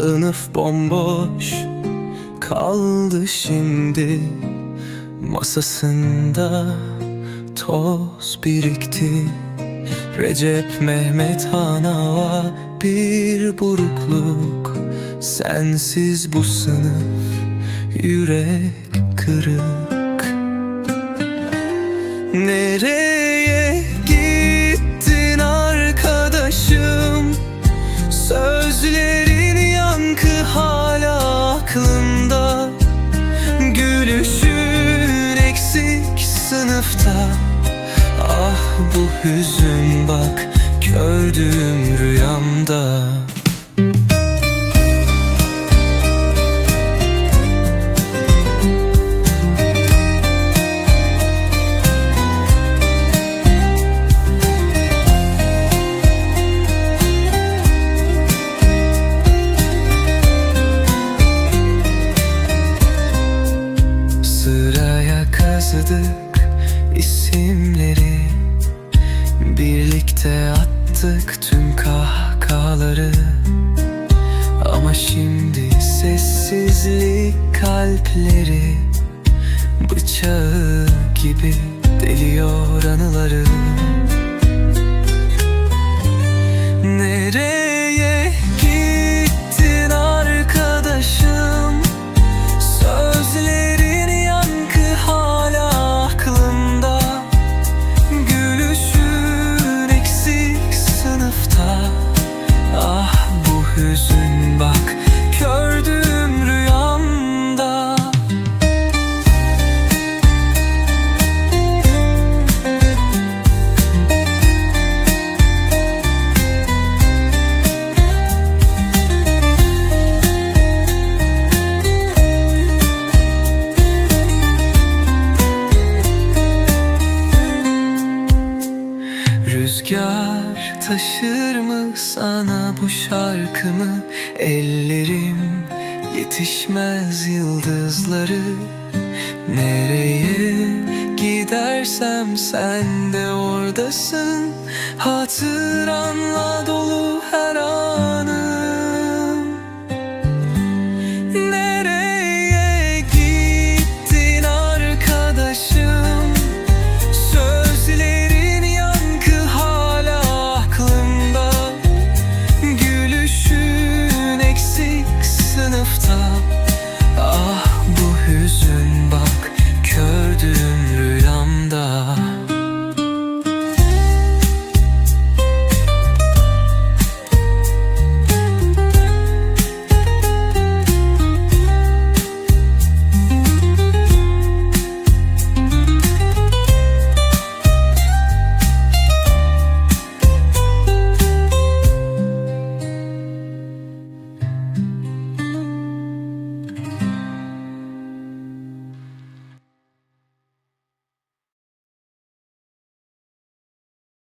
sınıf bomboş kaldı şimdi. Masasında toz birikti. Recep Mehmet Hanava bir burukluk Sensiz bu sınıf. Yürek kırık. Nereye sınıfta Ah bu hüzün bak gördüğüm rüyamda. Sıraya kazıdık isimleri Birlikte attık tüm kahkahaları. Ama şimdi sessizlik kalpleri Bıçağı gibi deliyor anıları bak gördüğüm rüyamda. Rüzgar taşır mı sana bu şarkımı? Ellerim yetişmez yıldızları. Nereye gidersem sen de oradasın. Hatıranla dolu her an